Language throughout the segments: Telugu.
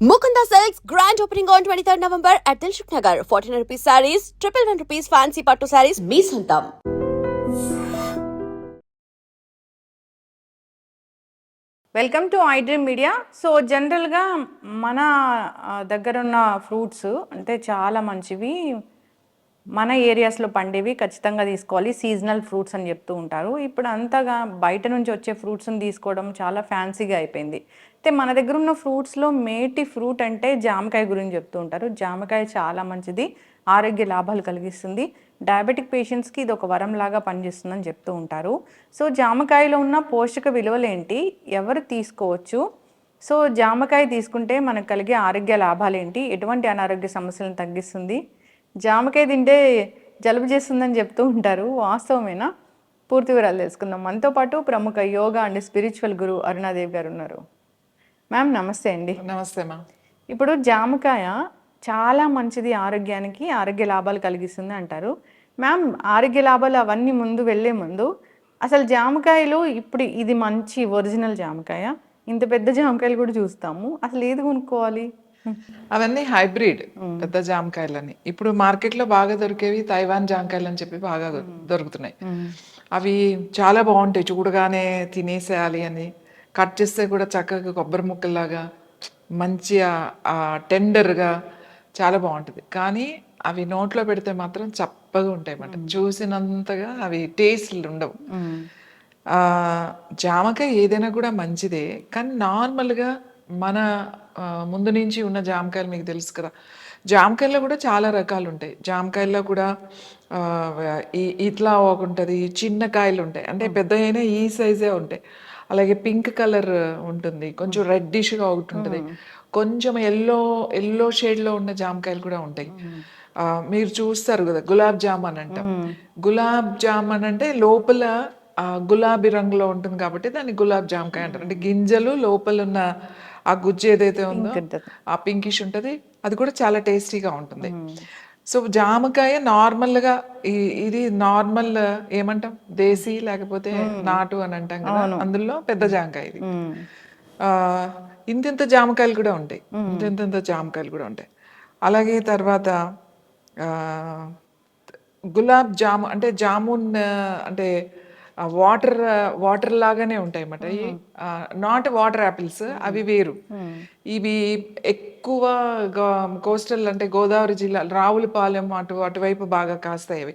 Mukunda Silks grand opening on 23rd November at Dilshuk Nagar. 1400 rupees sarees, triple one rupees fancy patto sarees, me santam. Welcome to iDream media so జనరల్గా మన ఆ, దగ్గర ఉన్న ఫ్రూట్స్ అంటే చాలా మంచివి మన ఏరియాస్లో పండేవి ఖచ్చితంగా తీసుకోవాలి. సీజనల్ ఫ్రూట్స్ అని చెప్తూ ఉంటారు. ఇప్పుడు అంతగా బయట నుంచి వచ్చే ఫ్రూట్స్ని తీసుకోవడం చాలా ఫ్యాన్సీగా అయిపోయింది. అయితే మన దగ్గర ఉన్న ఫ్రూట్స్లో మేటి ఫ్రూట్ అంటే జామకాయ గురించి చెప్తూ ఉంటారు. జామకాయ చాలా మంచిది. ఆరోగ్య లాభాలు కలిగిస్తుంది. డయాబెటిక్ పేషెంట్స్కి ఇది ఒక వరం లాగా పనిచేస్తుందని చెప్తూ ఉంటారు. సో జామకాయలో ఉన్న పోషక విలువలు ఏంటి? ఎవరు తీసుకోవచ్చు? సో జామకాయ తీసుకుంటే మనకు కలిగే ఆరోగ్య లాభాలు ఏంటి? ఎటువంటి అనారోగ్య సమస్యలను తగ్గిస్తుంది? జామకాయ తింటే జలుబు చేస్తుందని చెప్తూ ఉంటారు. వాస్తవమేనా? పూర్తి వివరాలు తెలుసుకుందాం. మనతో పాటు ప్రముఖ యోగా అండ్ స్పిరిచువల్ గురు అరుణాదేవి గారు ఉన్నారు. మ్యామ్ నమస్తే అండి. నమస్తే మా ఇప్పుడు జామకాయ చాలా మంచిది ఆరోగ్యానికి ఆరోగ్య లాభాలు కలిగిస్తుంది అంటారు. మ్యామ్ ఆరోగ్య లాభాలు అవన్నీ ముందు వెళ్ళే ముందు అసలు జామకాయలు ఇప్పుడు ఇది మంచి ఒరిజినల్ జామకాయ. ఇంత పెద్ద జామకాయలు కూడా చూస్తాము. అసలు ఏది కొనుక్కోవాలి? అవన్నీ హైబ్రిడ్ పెద్ద జామకాయలని. ఇప్పుడు మార్కెట్లో బాగా దొరికేవి తైవాన్ జామకాయలు అని చెప్పి బాగా దొరుకుతున్నాయి. అవి చాలా బాగుంటాయి చూడగానే తినేసేయాలి అని. కట్ చేస్తే కూడా చక్కగా కొబ్బరి ముక్కల్లాగా మంచిగా టెండర్గా చాలా బాగుంటుంది. కానీ అవి నోట్లో పెడితే మాత్రం చప్పగా ఉంటాయి అన్నమాట. చూసినంతగా అవి టేస్ట్లు ఉండవు. జామకాయ ఏదైనా కూడా మంచిదే. కానీ నార్మల్గా మన ముందు నుంచి ఉన్న జామకాయలు మీకు తెలుసు కదా. జామకాయల్లో కూడా చాలా రకాలు ఉంటాయి. జామకాయల్లో కూడా ఇట్లా ఒక ఉంటుంది చిన్న కాయలు ఉంటాయి. అంటే పెద్ద అయినా ఈ సైజే ఉంటాయి. అలాగే పింక్ కలర్ ఉంటుంది. కొంచెం రెడ్డిష్గా ఒకటి ఉంటుంది. కొంచెం ఎల్లో ఎల్లో షేడ్లో ఉన్న జామకాయలు కూడా ఉంటాయి. ఆ, మీరు చూస్తారు కదా గులాబ్ జామున్ అంటాం. గులాబ్ జామున్ అంటే లోపల ఆ, గులాబీ రంగులో ఉంటుంది కాబట్టి దాన్ని గులాబ్ జామకాయ అంటారు. అంటే గింజలు లోపల ఉన్న ఆ గుజ్జు ఏదైతే ఉందో ఆ పింకిష్ ఉంటుంది అది కూడా చాలా టేస్టీగా ఉంటుంది. సో జామకాయ నార్మల్గా ఇది నార్మల్ ఏమంటాం దేశీ లేకపోతే నాటు అని అంటాం కదా అందులో పెద్ద జామకాయ ఇది. ఆ, ఇంతింత జామకాయలు కూడా ఉంటాయి. ఇంతింత జామకాయలు కూడా ఉంటాయి. అలాగే తర్వాత ఆ, గులాబ్ జాము అంటే జామున్ ఆ, వాటర్ వాటర్ లాగానే ఉంటాయి అన్నమాట. నాట్ వాటర్ యాపిల్స్ అవి వేరు. ఇవి ఎక్కువ కోస్టల్ అంటే గోదావరి జిల్లా రావులపాలెం అటు అటువైపు బాగా కాస్తాయి అవి.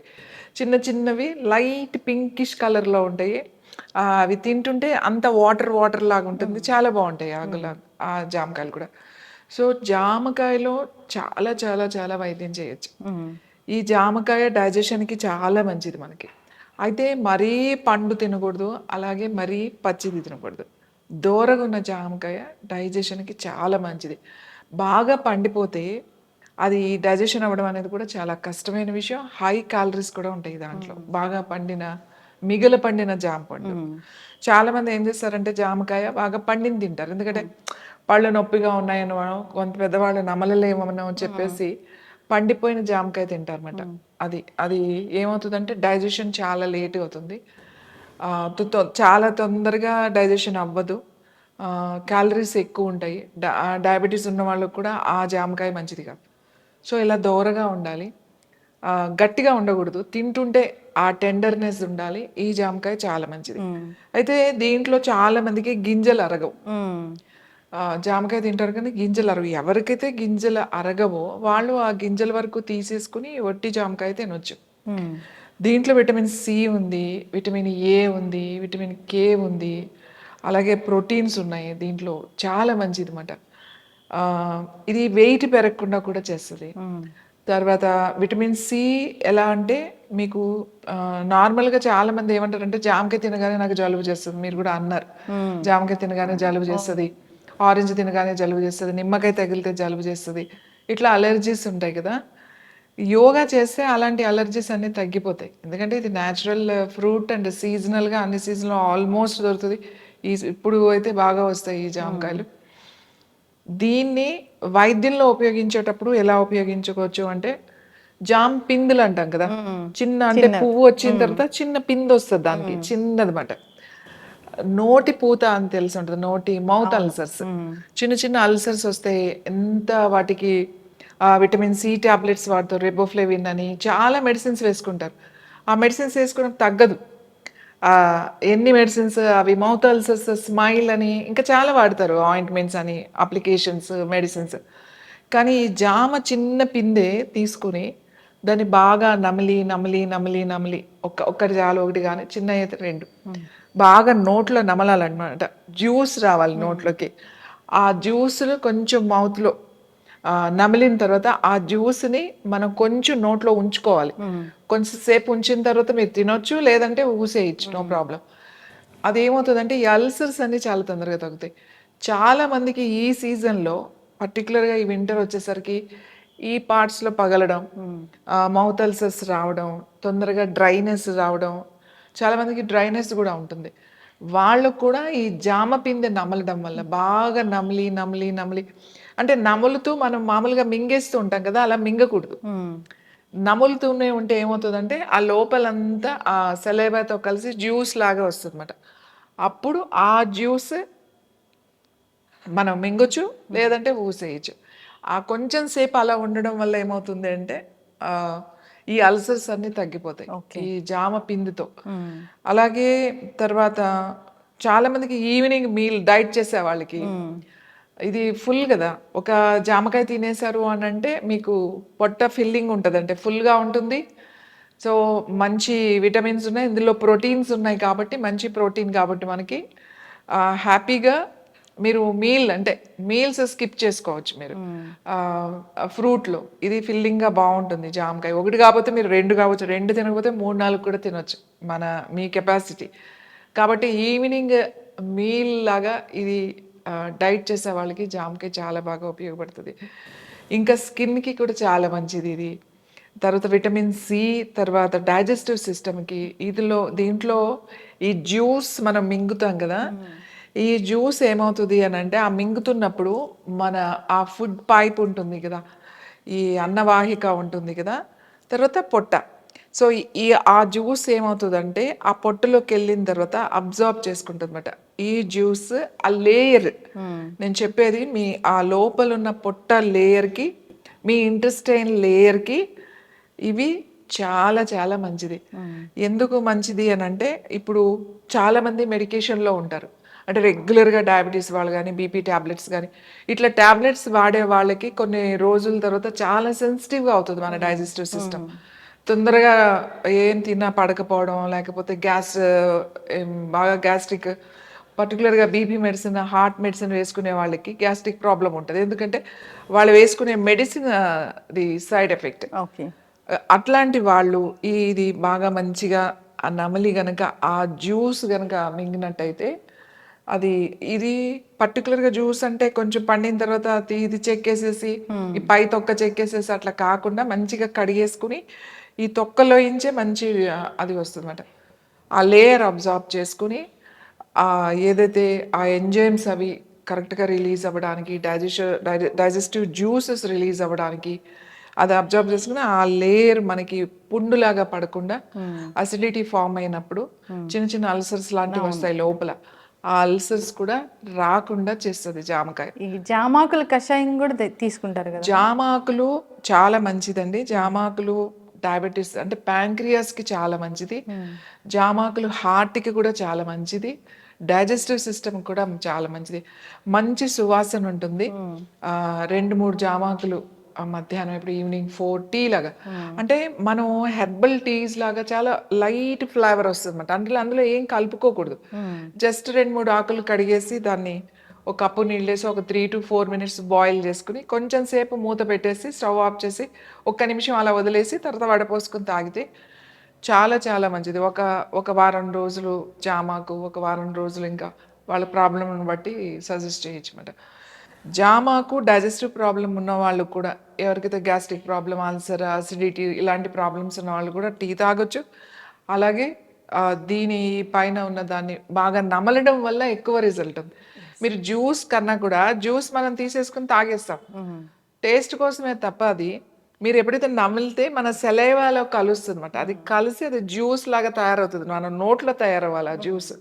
చిన్న చిన్నవి లైట్ పింకిష్ కలర్లో ఉంటాయి. అవి తింటుంటే అంత వాటర్ వాటర్ లాగా ఉంటుంది. చాలా బాగుంటాయి ఆ గులాబ్ ఆ జామకాయలు కూడా. సో జామకాయలో చాలా చాలా చాలా వైద్యం చేయొచ్చు. ఈ జామకాయ డైజెషన్కి చాలా మంచిది మనకి. అయితే మరీ పండు తినకూడదు అలాగే మరీ పచ్చిది తినకూడదు. దూరగా ఉన్న జామకాయ డైజెషన్కి చాలా మంచిది. బాగా పండిపోతే అది డైజెషన్ అవ్వడం అనేది కూడా చాలా కష్టమైన విషయం. హై క్యాలరీస్ కూడా ఉంటాయి దాంట్లో. బాగా పండిన మిగల పండిన జామ పండు. చాలా మంది ఏం చేస్తారంటే జామకాయ బాగా పండింది తింటారు. ఎందుకంటే పళ్ళు నొప్పిగా ఉన్నాయని కొంత పెద్దవాళ్ళు నమలలేమని చెప్పేసి పండిపోయిన జామకాయ తింటారన్నమాట. అది అది ఏమవుతుందంటే డైజెషన్ చాలా లేట్ అవుతుంది. చాలా తొందరగా డైజెషన్ అవ్వదు. క్యాలరీస్ ఎక్కువ ఉంటాయి. డయాబెటీస్ ఉన్న వాళ్ళకు కూడా ఆ జామకాయ మంచిది కాదు. సో ఇలా దోరగా ఉండాలి. గట్టిగా ఉండకూడదు. తింటుంటే ఆ టెండర్నెస్ ఉండాలి. ఈ జామకాయ చాలా మంచిది. అయితే దీంట్లో చాలా మందికి గింజలు అరగవు. జామకాయ తింటారు కానీ గింజలు అరగవు ఎవరికైతే గింజలు అరగవో వాళ్ళు ఆ గింజల వరకు తీసేసుకుని ఒట్టి జామకాయ తినొచ్చు. దీంట్లో విటమిన్ సి ఉంది విటమిన్ ఏ ఉంది విటమిన్ కే ఉంది అలాగే ప్రోటీన్స్ ఉన్నాయి దీంట్లో. చాలా మంచిది అనమాట ఇది వెయిట్ పెరగకుండా కూడా చేస్తుంది. తర్వాత విటమిన్ సి ఎలా అంటే మీకు నార్మల్గా చాలా మంది ఏమంటారంటే జామకాయ తినగానే నాకు జలుబు చేస్తుంది. మీరు కూడా అన్నారు. జామకాయ తినగానే జలుబు చేస్తుంది. ఆరెంజ్ తినగానే జలుబు చేస్తుంది నిమ్మకాయ తగిలితే జలుబు చేస్తుంది. ఇట్లా అలర్జీస్ ఉంటాయి కదా. యోగా చేస్తే అలాంటి అలర్జీస్ అన్ని తగ్గిపోతాయి. ఎందుకంటే ఇది న్యాచురల్ ఫ్రూట్ అండ్ సీజనల్గా అన్ని సీజన్లో ఆల్మోస్ట్ దొరుకుతుంది. ఈ ఇప్పుడు అయితే బాగా వస్తాయి ఈ జామకాయలు. దీన్ని వైద్యంలో ఉపయోగించేటప్పుడు ఎలా ఉపయోగించుకోవచ్చు అంటే జామ్ పిందులు అంటాం కదా. చిన్న అంటే పువ్వు వచ్చిన తర్వాత చిన్న పిండి వస్తుంది దానికి చిన్నదన్నమాట నోటి పూత అని తెలిసి ఉంటుంది నోటి మౌత్ అల్సర్స్ చిన్న చిన్న అల్సర్స్ వస్తే ఎంత వాటికి ఆ, విటమిన్ సి టాబ్లెట్స్ వాడతారు రెబోఫ్లేవిన్ అని చాలా మెడిసిన్స్ వేసుకుంటారు. ఆ మెడిసిన్స్ వేసుకోవడం తగ్గదు. ఆ, ఎన్ని మెడిసిన్స్ అవి మౌత్ అల్సర్స్ స్మైల్ అని ఇంకా చాలా వాడతారు ఆయింట్మెంట్స్ అని అప్లికేషన్స్ మెడిసిన్స్ కానీ ఈ జామ చిన్న పిందె తీసుకుని దాన్ని బాగా నమిలి నమిలి నమిలి నమిలి ఒక్క ఒక్కటి చాలు ఒకటి కానీ చిన్న అయితే రెండు. బాగా నోట్లో నమలాలన్నమాట. జ్యూస్ రావాలి నోట్లోకి. ఆ జ్యూస్ను కొంచెం మౌత్లో నమిలిన తర్వాత ఆ జ్యూస్ని మనం కొంచెం నోట్లో ఉంచుకోవాలి. కొంచెం సేపు ఉంచిన తర్వాత మీరు తినొచ్చు లేదంటే ఊసేయచ్చు నో ప్రాబ్లం. అదేమవుతుందంటే ఈ అల్సర్స్ అన్ని చాలా తొందరగా తగ్గుతాయి. చాలా మందికి ఈ సీజన్లో పర్టికులర్గా ఈ వింటర్ వచ్చేసరికి ఈ పార్ట్స్లో పగలడం మౌత్ అల్సర్స్ రావడం తొందరగా డ్రైనెస్ రావడం చాలా మందికి డ్రైనెస్ కూడా ఉంటుంది. వాళ్ళు కూడా ఈ జామ పిందె నమలడం వల్ల బాగా నమిలి నమిలి నమిలి. అంటే నములుతూ మనం మామూలుగా మింగేస్తూ ఉంటాం కదా అలా మింగకూడదు. నములుతూనే ఉంటే ఏమవుతుందంటే ఆ లోపలంతా ఆ సెలైవాతో కలిసి జ్యూస్ లాగా వస్తుంది అప్పుడు ఆ జ్యూస్ మనం మింగొచ్చు లేదంటే ఊసేయచ్చు. ఆ కొంచెం సేపు అలా ఉండడం వల్ల ఏమవుతుంది అంటే ఈ అల్సర్స్ అన్ని తగ్గిపోతాయి. ఈ జామ పిండితో. అలాగే తర్వాత చాలా మందికి ఈవినింగ్ మీల్ డైట్ చేసే వాళ్ళకి ఇది ఫుల్ కదా. ఒక జామకాయ తినేశారు అని అంటే మీకు పొట్ట ఫిల్లింగ్ ఉంటుంది అంటే ఫుల్గా ఉంటుంది. సో మంచి విటమిన్స్ ఉన్నాయి. ఇందులో ప్రోటీన్స్ ఉన్నాయి కాబట్టి మంచి ప్రోటీన్ కాబట్టి మనకి హ్యాపీగా మీరు మీల్ అంటే మీల్స్ స్కిప్ చేసుకోవచ్చు మీరు. ఫ్రూట్లో ఇది ఫిల్లింగ్గా బాగుంటుంది జామకాయ. ఒకటి కాకపోతే మీరు రెండు కావచ్చు రెండు తినకపోతే మూడు నాలుగు కూడా తినొచ్చు మన మీ కెపాసిటీ. కాబట్టి ఈవినింగ్ మీల్ లాగా ఇది డైట్ చేసే వాళ్ళకి జామకాయ చాలా బాగా ఉపయోగపడుతుంది. ఇంకా స్కిన్కి కూడా చాలా మంచిది ఇది. తర్వాత విటమిన్ సి తర్వాత డైజెస్టివ్ సిస్టమ్కి ఇదిలో దీంట్లో ఈ జ్యూస్ మనం మింగుతాం కదా ఈ జ్యూస్ ఏమవుతుంది అని అంటే ఆ మింగుతున్నప్పుడు మన ఆ ఫుడ్ పైప్ ఉంటుంది కదా ఈ అన్నవాహిక ఉంటుంది కదా తర్వాత పొట్ట. సో ఈ- ఆ జ్యూస్ ఏమవుతుందంటే ఆ పొట్టలోకి వెళ్ళిన తర్వాత అబ్జార్బ్ చేసుకుంటుంది అనమాట ఈ జ్యూస్ ఆ లేయర్. నేను చెప్పేది మీ ఆ లోపల ఉన్న పొట్ట లేయర్కి మీ ఇంటెస్టైన్ లేయర్కి ఇవి చాలా చాలా మంచిది. ఎందుకు మంచిది అని అంటే ఇప్పుడు చాలా మంది మెడికేషన్లో ఉంటారు. అంటే రెగ్యులర్గా డయాబెటీస్ వాళ్ళు కానీ బీపీ ట్యాబ్లెట్స్ కానీ ఇట్లా ట్యాబ్లెట్స్ వాడే వాళ్ళకి కొన్ని రోజుల తర్వాత చాలా సెన్సిటివ్గా అవుతుంది మన డైజెస్టివ్ సిస్టమ్ తొందరగా ఏం తిన్నా పడకపోవడం లేకపోతే గ్యాస్ బాగా గ్యాస్ట్రిక్ పర్టికులర్గా బీపీ మెడిసిన్ హార్ట్ మెడిసిన్ వేసుకునే వాళ్ళకి గ్యాస్ట్రిక్ ప్రాబ్లం ఉంటుంది. ఎందుకంటే వాళ్ళు వేసుకునే మెడిసిన్ ది సైడ్ ఎఫెక్ట్ ఓకే. అట్లాంటి వాళ్ళు ఇది బాగా మంచిగా ఆ నమలి గనక ఆ జ్యూస్ గనక మింగినట్టయితే అది ఇది పర్టికులర్గా జ్యూస్ అంటే కొంచెం పండిన తర్వాత అది ఇది చెక్కేసేసి ఈ పై తొక్క చెక్కేసేసి అట్లా కాకుండా మంచిగా కడిగేసుకుని ఈ తొక్కలోంచే మంచి ఆ, అది వస్తుంది ఆ లేయర్ అబ్జార్బ్ చేసుకుని ఆ ఏదైతే ఆ ఎంజైమ్స్ అవి కరెక్ట్గా రిలీజ్ అవ్వడానికి డైజెషన్ డైజెస్టివ్ జ్యూసెస్ రిలీజ్ అవ్వడానికి అది అబ్జర్వ్ చేసుకుని ఆ లేయర్ మనకి పుండులాగా పడకుండా అసిడిటీ ఫామ్ అయినప్పుడు చిన్న చిన్న అల్సర్స్ లాంటివి వస్తాయి లోపల. ఆ అల్సర్స్ కూడా రాకుండా చేస్తుంది జామకాయ. ఈ జామాకుల కషాయం కూడా తీసుకుంటారు కదా. జామాకులు చాలా మంచిదండి. జామాకులు డయాబెటీస్ అంటే pancreas కి చాలా మంచిది. జామాకులు heart కి కూడా చాలా మంచిది. డైజెస్టివ్ సిస్టమ్ కూడా చాలా మంచిది. మంచి సువాసన ఉంటుంది. రెండు మూడు జామాకులు మధ్యాహ్నం ఇప్పుడు ఈవినింగ్ ఫోర్ టీ లాగా అంటే మనం హెర్బల్ టీస్ లాగా చాలా లైట్ ఫ్లేవర్ వస్తుంది అనమాట అందులో అందులో ఏం కలుపుకోకూడదు. జస్ట్ రెండు మూడు ఆకులు కడిగేసి దాన్ని ఒక కప్పు నీళ్ళు వేసి ఒక three to four minutes boil చేసుకుని కొంచెం సేపు మూత పెట్టేసి స్టవ్ ఆఫ్ చేసి ఒక్క నిమిషం అలా వదిలేసి తర్వాత వడపోసుకుని తాగితే చాలా చాలా మంచిది. ఒక ఒక వారం రోజులు జామాకు ఒక వారం రోజులు ఇంకా వాళ్ళ ప్రాబ్లంను బట్టి సజెస్ట్ చేయొచ్చు అన్నమాట. జామాకు డైజెస్టివ్ ప్రాబ్లం ఉన్న వాళ్ళు కూడా ఎవరికైతే గ్యాస్ట్రిక్ ప్రాబ్లం అల్సర్ అసిడిటీ ఇలాంటి ప్రాబ్లమ్స్ ఉన్న వాళ్ళు కూడా టీ తాగొచ్చు. అలాగే దీని పైన ఉన్న దాన్ని బాగా నమలడం వల్ల ఎక్కువ రిజల్ట్ ఉంది. మీరు జ్యూస్ కన్నా కూడా జ్యూస్ మనం తీసేసుకుని తాగేస్తాం. టేస్ట్ కోసమే తప్ప అది మీరు ఎప్పుడైతే నమిలితే మన సెలైవాలో కలుస్తుంది అనమాట అది కలిసి అది జ్యూస్ లాగా తయారవుతుంది. మన నోట్లో తయారవ్వాలి ఆ జ్యూస్.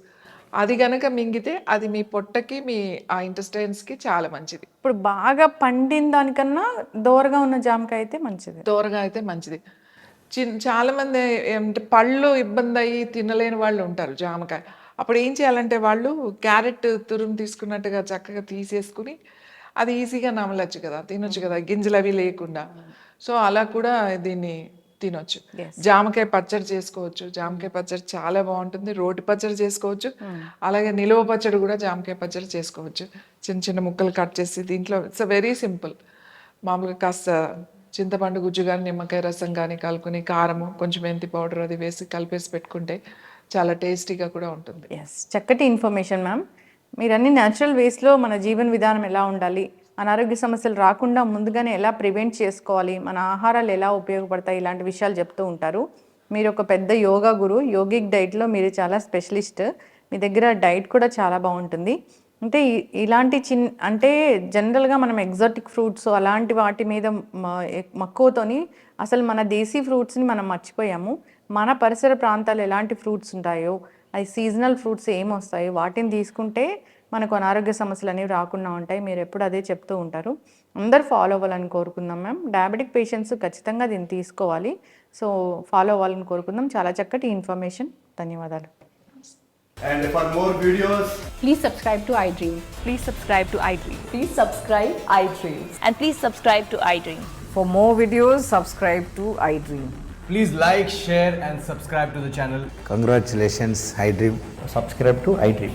అది గనక మింగితే అది మీ పొట్టకి మీ ఆ ఇంటెస్టైన్స్కి చాలా మంచిది. ఇప్పుడు బాగా పండిన దానికన్నా దోరగా ఉన్న జామకాయ అయితే మంచిది. దూరంగా అయితే మంచిది. చిన్ చాలా మంది ఏమంటే పళ్ళు ఇబ్బంది అయ్యి తినలేని వాళ్ళు ఉంటారు జామకాయ. అప్పుడు ఏం చేయాలంటే వాళ్ళు క్యారెట్ తురుము తీసుకున్నట్టుగా చక్కగా తీసేసుకుని అది ఈజీగా నమలచ్చు కదా తినొచ్చు కదా గింజలు అవి లేకుండా. సో అలా కూడా దీన్ని తినొచ్చు. జామకాయ పచ్చడి చేసుకోవచ్చు. జామకాయ పచ్చడి చాలా బాగుంటుంది. రోటి పచ్చడి చేసుకోవచ్చు. అలాగే నిలువ పచ్చడి కూడా జామకాయ పచ్చడి చేసుకోవచ్చు. చిన్న చిన్న ముక్కలు కట్ చేసి దీంట్లో ఇట్స్ వెరీ సింపుల్ మామూలుగా కాస్త చింతపండు గుజ్జు కానీ నిమ్మకాయ రసం కానీ కలుపుకొని కారము కొంచెం మెంతి పౌడర్ అది వేసి కలిపేసి పెట్టుకుంటే చాలా టేస్టీగా కూడా ఉంటుంది. ఎస్ చక్కటి ఇన్ఫర్మేషన్ మ్యామ్ మీరు అన్ని న్యాచురల్ వేస్లో మన జీవన విధానం ఎలా ఉండాలి? అనారోగ్య సమస్యలు రాకుండా ముందుగానే ఎలా ప్రివెంట్ చేసుకోవాలి మన ఆహారాలు ఎలా ఉపయోగపడతాయి ఇలాంటి విషయాలు చెప్తూ ఉంటారు. మీరు ఒక పెద్ద యోగా గురు యోగిక్ డైట్లో మీరు చాలా స్పెషలిస్ట్. మీ దగ్గర డైట్ కూడా చాలా బాగుంటుంది. అంటే ఇలాంటి చిన్ అంటే జనరల్గా మనం ఎగ్జాటిక్ ఫ్రూట్స్ అలాంటి వాటి మీద మక్కువతోని అసలు మన దేశీ ఫ్రూట్స్ని మనం మర్చిపోయాము. మన పరిసర ప్రాంతాలు ఎలాంటి ఫ్రూట్స్ ఉంటాయో అది సీజనల్ ఫ్రూట్స్ ఏమొస్తాయో వాటిని తీసుకుంటే మనకు అనారోగ్య సమస్యలు అనేవి రాకుండా ఉంటాయి మీరు ఎప్పుడు అదే చెప్తూ ఉంటారు అందరు ఫాలో అవ్వాలని కోరుకుందాం మ్యామ్ డయాబెటిక్ పేషెంట్స్ ఖచ్చితంగా దీన్ని తీసుకోవాలి సో ఫాలో అవ్వాలని కోరుకుందాం చాలా చక్కటి ఇన్ఫర్మేషన్ ధన్యవాదాలు And for more videos, Please subscribe to iDream. Please subscribe to iDream. Please subscribe iDreams. And please subscribe to iDream. For more videos, subscribe to iDream. please like, share, and subscribe to the channel. Congratulations, iDream. subscribe to iDream.